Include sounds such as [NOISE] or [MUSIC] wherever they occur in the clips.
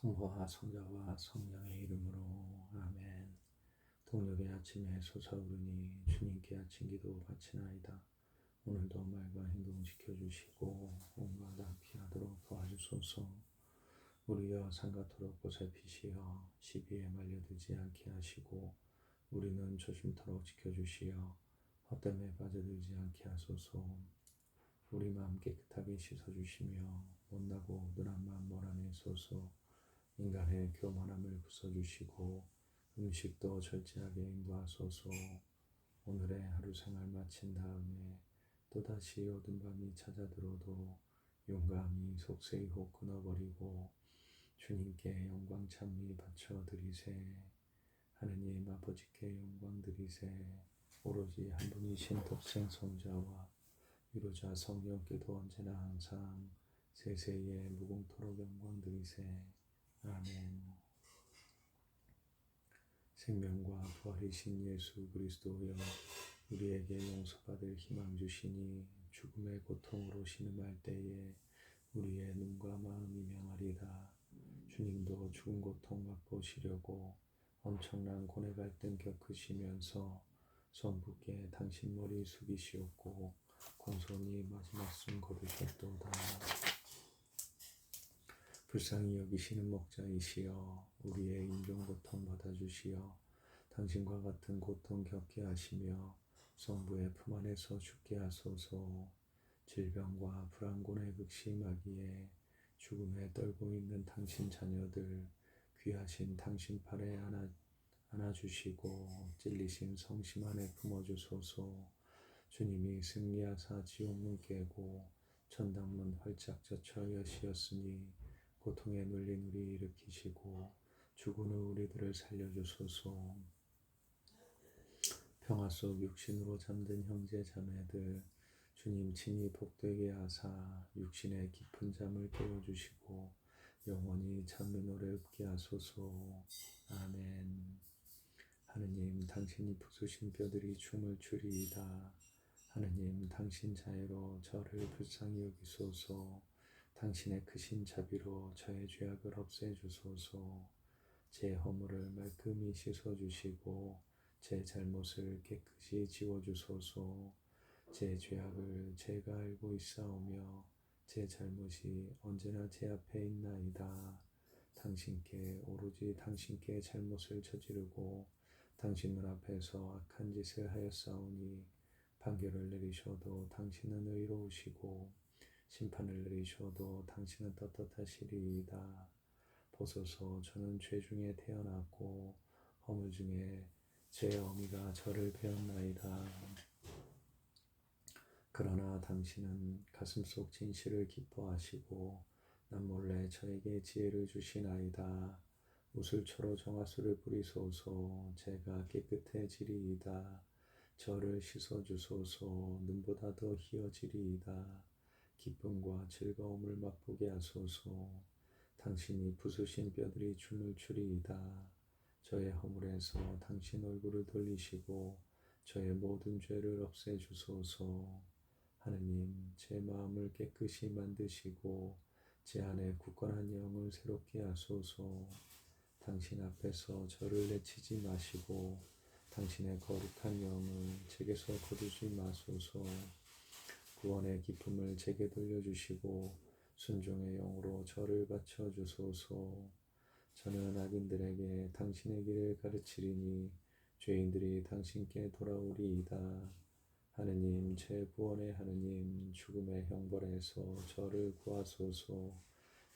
성부와 성자와 성령의 이름으로 아멘. 동력의 아침에 솟아오르니 주님께 아침 기도 바치나이다. 오늘도 말과 행동 지켜주시고 온갖 악 피하도록 도와주소서. 우리여 상가토록 보살피시어 시비에 말려들지 않게 하시고 우리는 조심토록 지켜주시어 헛됨에 빠져들지 않게 하소서. 우리 마음 깨끗하게 씻어주시며 못나고 마음 몰아내소서. 인간의 교만함을 부숴주시고 음식도 절제하게 인도하소서. 오늘의 하루 생활 마친 다음에 또다시 어둠 밤이 찾아들어도 용감히 속세이호 끊어버리고 주님께 영광 찬미 바쳐드리세. 하느님 아버지께 영광 드리세. 오로지 한 분이신 독생 성자와 유로자 성령께도 언제나 항상 세세에 무공토록 영광 드리세 아멘. 생명과 부활이신 예수 그리스도여 우리에게 용서받을 희망 주시니 죽음의 고통으로 신음할 때에 우리의 눈과 마음이 명하리다. 주님도 죽은 고통 맛보시려고 엄청난 고뇌 갈등 겪으시면서 손붓게 당신 머리 숙이시었고 공손히 마지막 숨 거두셨도다. 불쌍히 여기시는 목자이시여 우리의 인종 고통 받아주시어 당신과 같은 고통 겪게 하시며 성부의 품 안에서 죽게 하소서. 질병과 불안곤에 극심하기에 죽음에 떨고 있는 당신 자녀들 귀하신 당신 팔에 안아, 안아주시고 찔리신 성심 안에 품어주소서. 주님이 승리하사 지옥문 깨고 천당문 활짝 젖혀 여시었으니 고통에 눌린 우리 일으키시고 죽은 우리들을 살려주소서. 평화 속 육신으로 잠든 형제 자매들 주님 친히 복되게 하사 육신의 깊은 잠을 깨워주시고 영원히 잠의 노래 읊게 하소서. 아멘. 하느님 당신이 부수신 뼈들이 춤을 추리이다. 하느님 당신 자애로 저를 불쌍히 여기소서. 당신의 크신 자비로 저의 죄악을 없애 주소서 제 허물을 말끔히 씻어 주시고 제 잘못을 깨끗이 지워 주소서 제 죄악을 제가 알고 있사오며 제 잘못이 언제나 제 앞에 있나이다. 당신께 오로지 당신께 잘못을 저지르고 당신 문 앞에서 악한 짓을 하였사오니 판결을 내리셔도 당신은 의로우시고 심판을 내리셔도 당신은 떳떳하시리이다. 보소서 저는 죄 중에 태어났고 허물 중에 제 어미가 저를 배웠나이다. 그러나 당신은 가슴속 진실을 기뻐하시고 남몰래 저에게 지혜를 주시나이다. 우슬초로 정화수를 뿌리소서 제가 깨끗해지리이다. 저를 씻어주소서 눈보다 더 희어지리이다. 기쁨과 즐거움을 맛보게 하소서. 당신이 부수신 뼈들이 춤을 추리이다. 저의 허물에서 당신 얼굴을 돌리시고 저의 모든 죄를 없애 주소서. 하느님, 제 마음을 깨끗이 만드시고 제 안에 굳건한 영을 새롭게 하소서. 당신 앞에서 저를 내치지 마시고 당신의 거룩한 영을 제게서 거두지 마소서. 구원의 기쁨을 제게 돌려주시고 순종의 영으로 저를 바쳐 주소서. 저는 악인들에게 당신의 길을 가르치리니 죄인들이 당신께 돌아오리이다. 하느님, 제 구원의 하느님, 죽음의 형벌에서 저를 구하소서.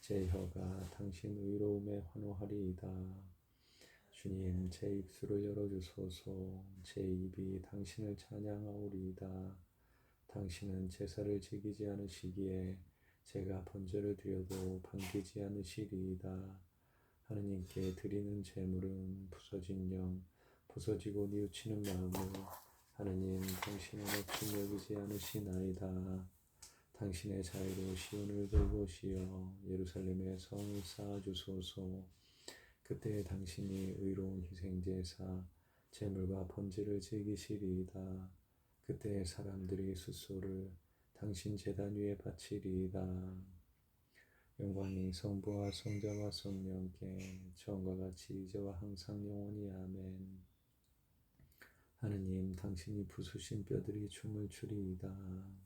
제 혀가 당신 의로움에 환호하리이다. 주님, 제 입술을 열어주소서. 제 입이 당신을 찬양하오리이다. 당신은 제사를 지키지 않으시기에 제가 번제를 드려도 반기지 않으시리이다. 하느님께 드리는 제물은 부서진 영, 부서지고 뉘우치는 마음을 하느님 당신은 없이 여기지 않으시나이다. 당신의 자유로 시온을 돌보시어 예루살렘의 성을 쌓아주소서. 그때 당신이 의로운 희생제사, 제물과 번제를 즐기시리이다. 그때 사람들이 숫소를 당신 재단 위에 바치리이다. 영광이 성부와 성자와 성령께 처음과 같이 이제와 항상 영원히 아멘. 하느님 당신이 부수신 뼈들이 춤을 추리이다.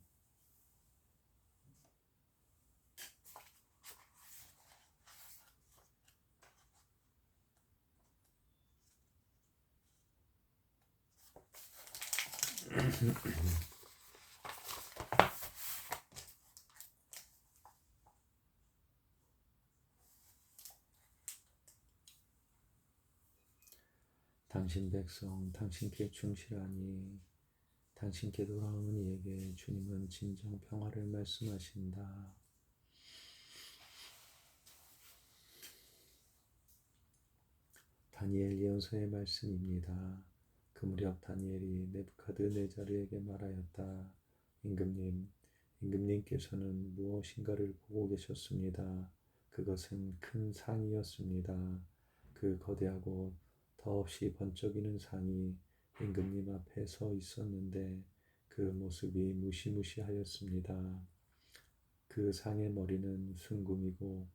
[CLEARS THROAT] 당신 백성 당신께 충실하니 당신께 돌아오는 이에게 주님은 진정 평화를 말씀하신다. 다니엘 예언서의 말씀입니다. 그 무렵 다니엘이 네부카드네자르에게 말하였다. 임금님, 임금님께서는 무엇인가를 보고 계셨습니다. 그것은 큰 상이었습니다. 그 거대하고 더없이 번쩍이는 상이 임금님 앞에 서 있었는데 그 모습이 무시무시하였습니다. 그 상의 머리는 순금이고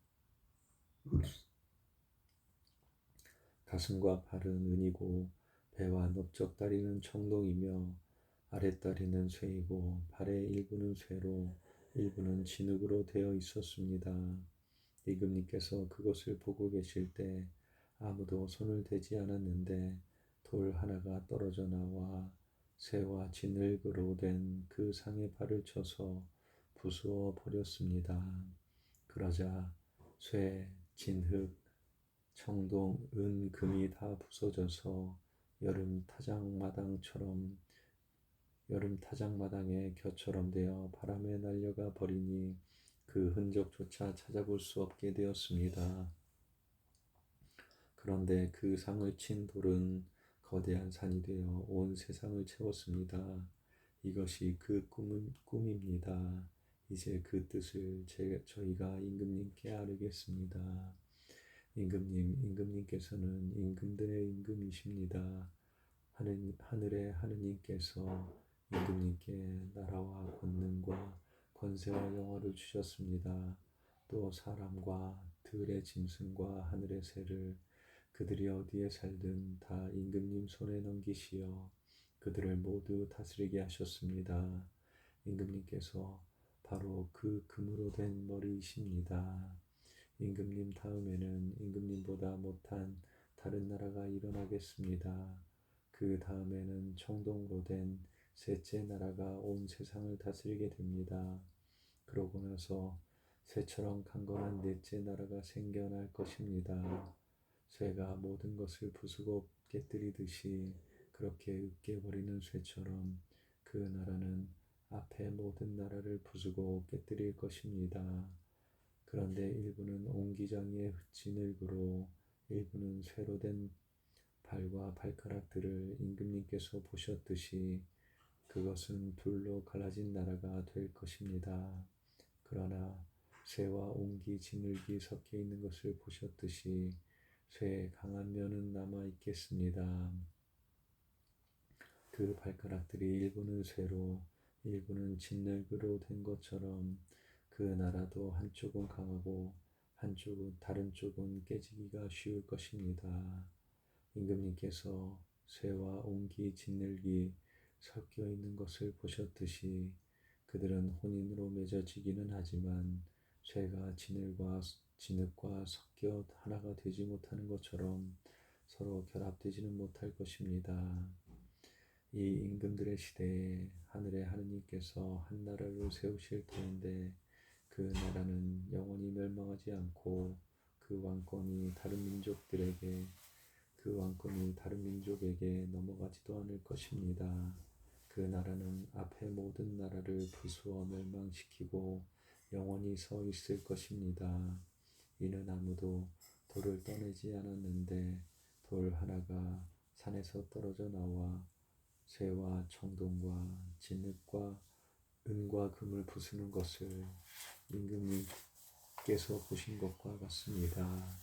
가슴과 팔은 은이고 배와 넓적 다리는 청동이며 아랫다리는 쇠이고 발의 일부는 쇠로 일부는 진흙으로 되어 있었습니다. 임금님께서 그것을 보고 계실 때 아무도 손을 대지 않았는데 돌 하나가 떨어져 나와 새와 진흙으로 된 그 상의 발을 쳐서 부수어 버렸습니다. 그러자 쇠, 진흙, 청동, 은, 금이 다 부서져서 여름 타작마당처럼 여름 타작마당의 겨처럼 되어 바람에 날려가 버리니 그 흔적조차 찾아볼 수 없게 되었습니다. 그런데 그 상을 친 돌은 거대한 산이 되어 온 세상을 채웠습니다. 이것이 그 꿈은, 꿈입니다. 이제 그 뜻을 제, 저희가 임금님께 아뢰겠습니다. 임금님, 임금님께서는 임금들의 임금이십니다. 하늘, 하늘의 하느님께서 임금님께 나라와 권능과 권세와 영화를 주셨습니다. 또 사람과 들의 짐승과 하늘의 새를 그들이 어디에 살든 다 임금님 손에 넘기시어 그들을 모두 다스리게 하셨습니다. 임금님께서 바로 그 금으로 된 머리이십니다. 임금님 다음에는 임금님보다 못한 다른 나라가 일어나겠습니다. 그 다음에는 청동으로 된 셋째 나라가 온 세상을 다스리게 됩니다. 그러고 나서 새처럼 강건한 넷째 나라가 생겨날 것입니다. 쇠가 모든 것을 부수고 깨뜨리듯이 그렇게 으깨버리는 쇠처럼 그 나라는 앞에 모든 나라를 부수고 깨뜨릴 것입니다. 그런데 일부는 옹기장의 진흙으로 일부는 쇠로 된 발과 발가락들을 임금님께서 보셨듯이 그것은 둘로 갈라진 나라가 될 것입니다. 그러나 쇠와 옹기 진흙이 섞여 있는 것을 보셨듯이 쇠의 강한 면은 남아 있겠습니다. 그 발가락들이 일부는 쇠로 일부는 진흙으로 된 것처럼 그 나라도 한쪽은 강하고 한쪽은 다른 쪽은 깨지기가 쉬울 것입니다. 임금님께서 쇠와 옹기 진흙이 섞여 있는 것을 보셨듯이 그들은 혼인으로 맺어지기는 하지만 쇠가 진흙과 진흙과 섞여 하나가 되지 못하는 것처럼 서로 결합되지는 못할 것입니다. 이 임금들의 시대에 하늘의 하느님께서 한 나라를 세우실 터인데 그 나라는 영원히 멸망하지 않고 그 왕권이 다른 민족들에게 그 왕권이 다른 민족에게 넘어가지도 않을 것입니다. 그 나라는 앞에 모든 나라를 부수어 멸망시키고 영원히 서 있을 것입니다. 이는 아무도 돌을 떠내지 않았는데 돌 하나가 산에서 떨어져 나와 쇠와 청동과 진흙과 은과 금을 부수는 것을 임금님께서 보신 것과 같습니다.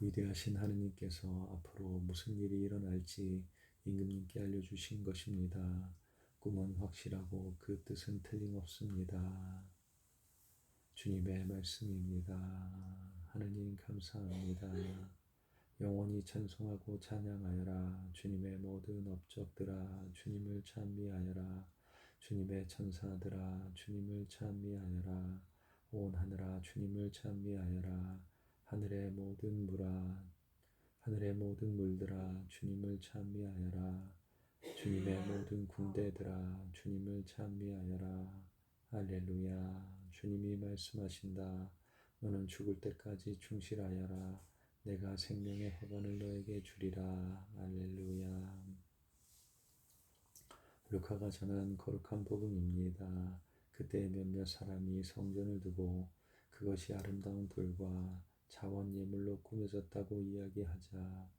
위대하신 하느님께서 앞으로 무슨 일이 일어날지 임금님께 알려주신 것입니다. 꿈은 확실하고 그 뜻은 틀림없습니다. 주님의 말씀입니다. 하느님 감사합니다. 영원히 찬송하고 찬양하여라. 주님의 모든 업적들아 주님을 찬미하여라. 주님의 천사들아 주님을 찬미하여라. 온 하늘아 주님을 찬미하여라. 하늘의 모든 물아 하늘의 모든 물들아 주님을 찬미하여라. 주님의 모든 군대들아 주님을 찬미하여라. 할렐루야. 주님이 말씀하신다. 너는 죽을 때까지 충실하여라. 내가 생명의 허반을 너에게 주리라. 할렐루야. 루카가 전한 거룩한 복음입니다. 그때 몇몇 사람이 성전을 두고 그것이 아름다운 돌과 자원 예물로 꾸며졌다고 이야기하자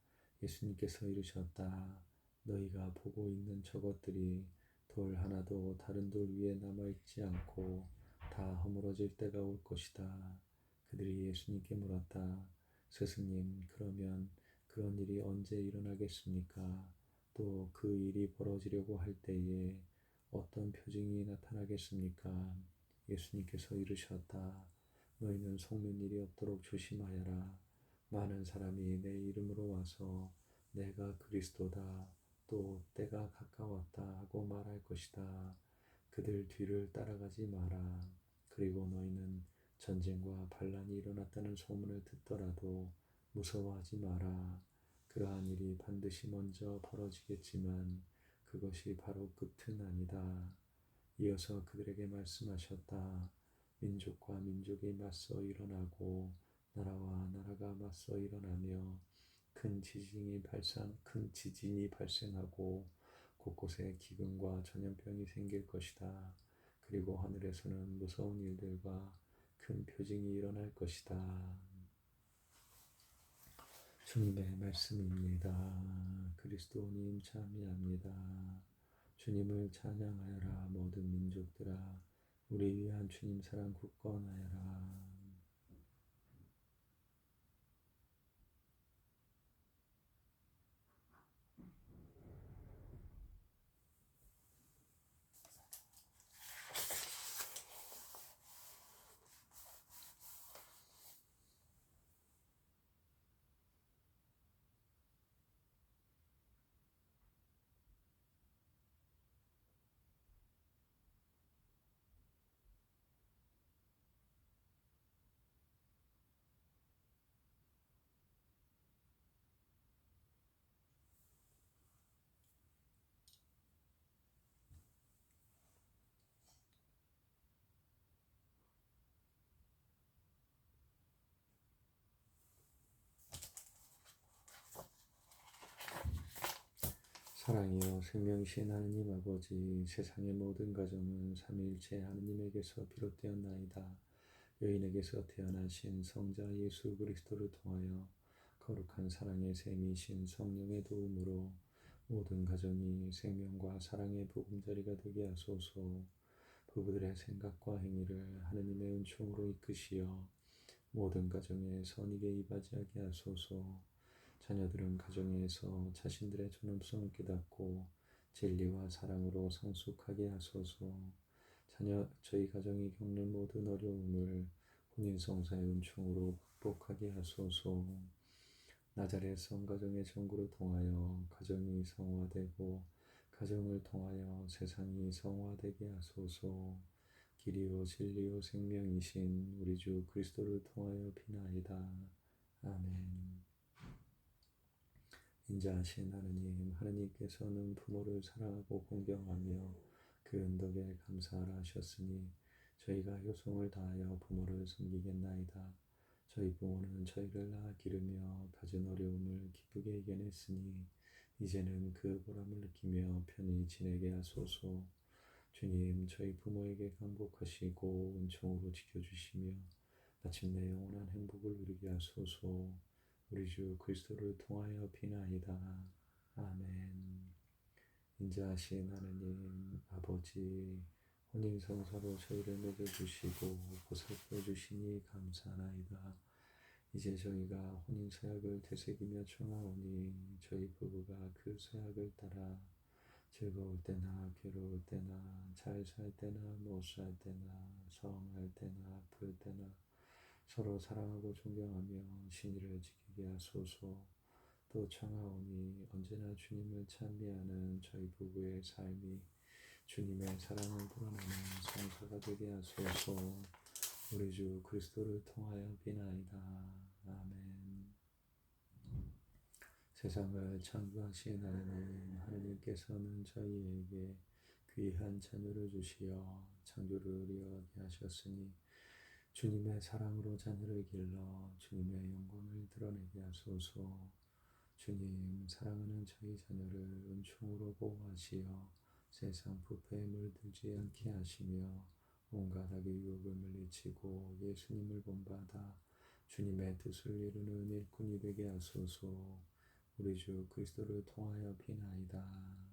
예수님께서 이르셨다. 너희가 보고 있는 저것들이 돌 하나도 다른 돌 위에 남아있지 않고 다 허물어질 때가 올 것이다. 그들이 예수님께 물었다. 스승님, 그러면 그런 일이 언제 일어나겠습니까? 또 그 일이 벌어지려고 할 때에 어떤 표징이 나타나겠습니까? 예수님께서 이르셨다. 너희는 속는 일이 없도록 조심하여라. 많은 사람이 내 이름으로 와서 내가 그리스도다. 또 때가 가까웠다 하고 말할 것이다. 그들 뒤를 따라가지 마라. 그리고 너희는 전쟁과 반란이 일어났다는 소문을 듣더라도 무서워하지 마라. 그러한 일이 반드시 먼저 벌어지겠지만 그것이 바로 끝은 아니다. 이어서 그들에게 말씀하셨다. 민족과 민족이 맞서 일어나고 나라와 나라가 맞서 일어나며 큰 지진이 발생 큰 지진이 발생하고 곳곳에 기근과 전염병이 생길 것이다. 그리고 하늘에서는 무서운 일들과 큰 표징이 일어날 것이다. 주님의 말씀입니다. 그리스도님 참여합니다. 주님을 찬양하여라 모든 민족들아 우리 위한 주님 사랑 굳건하여라. 사랑이여 생명신 하느님 아버지 세상의 모든 가정은 삼위일체 하느님에게서 비롯되었나이다. 여인에게서 태어나신 성자 예수 그리스도를 통하여 거룩한 사랑의 셈이신 성령의 도움으로 모든 가정이 생명과 사랑의 보금자리가 되게 하소서. 부부들의 생각과 행위를 하느님의 은총으로 이끄시어 모든 가정에 선익에 이바지하게 하소서. 자녀들은 가정에서 자신들의 존엄성을 깨닫고 진리와 사랑으로 성숙하게 하소서. 자녀 저희 가정이 겪는 모든 어려움을 혼인 성사의 은총으로 극복하게 하소서. 나자렛 성가정의 전구를 통하여 가정이 성화되고 가정을 통하여 세상이 성화되게 하소서. 길이요 진리요 생명이신 우리 주 그리스도를 통하여 비나이다. 아멘. 인자하신 하느님, 하느님께서는 부모를 사랑하고 공경하며 그 은덕에 감사하라 하셨으니 저희가 효성을 다하여 부모를 섬기겠나이다. 저희 부모는 저희를 낳아 기르며 갖은 어려움을 기쁘게 이겨냈으니 이제는 그 보람을 느끼며 편히 지내게 하소서. 주님, 저희 부모에게 강복하시고 은총으로 지켜주시며 마침내 영원한 행복을 누리게 하소서. 우리 주 그리스도를 통하여 비나이다. 아멘. 인자하신 하느님 아버지 혼인성사로 저희를 맺어주시고 보살펴 주시니 감사나이다. 이제 저희가 혼인 서약을 되새기며 청하오니 저희 부부가 그 서약을 따라 즐거울 때나 괴로울 때나 잘 살 때나 못 살 때나 성할 때나 아플 때나 서로 사랑하고 존경하며 신의를 지키 게 하소서. 또 청하오니 언제나 주님을 찬미하는 저희 부부의 삶이 주님의 사랑을 드러내는 성사가 되게 하소서. 우리 주 그리스도를 통하여 비나이다. 아멘. 세상을 창조하신 하나님, 하나님께서는 저희에게 귀한 자녀를 주시어 창조를 이어가게 하셨으니 주님의 사랑으로 자녀를 길러 주님의 영광을 드러내게 하소서. 주님, 사랑하는 저희 자녀를 은총으로 보호하시어 세상 부패에 물들지 않게 하시며 온갖 악의 유혹을 물리치고 예수님을 본받아 주님의 뜻을 이루는 일꾼이 되게 하소서. 우리 주 그리스도를 통하여 비나이다.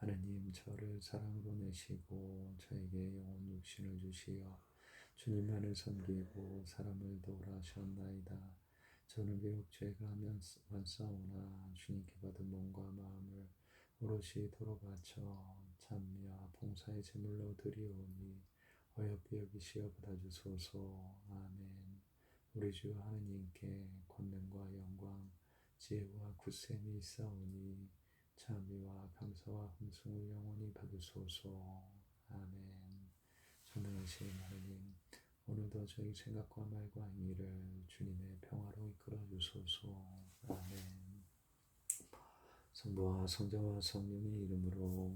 하느님 저를 사랑으로 내시고 저에게 영혼 육신을 주시어 주님만을 섬기고 사람을 도우라 하셨나이다. 저는 비록 죄가 많사오나 주님께 받은 몸과 마음을 오롯이 도로 바쳐 찬미와 봉사의 제물로 드리오니 어여삐 여기시어 받아주소서. 아멘. 우리 주 하느님께 권능과 영광, 지혜와 굳셈이 있사오니 찬미와 감사와 hum승을 영원히 받으소서. 아멘. 전능하신 하나님, 오늘도 저희 생각과 말과 행위를 주님의 평화로 이끌어 주소서. 아멘. 성부와 성자와 성령의 이름으로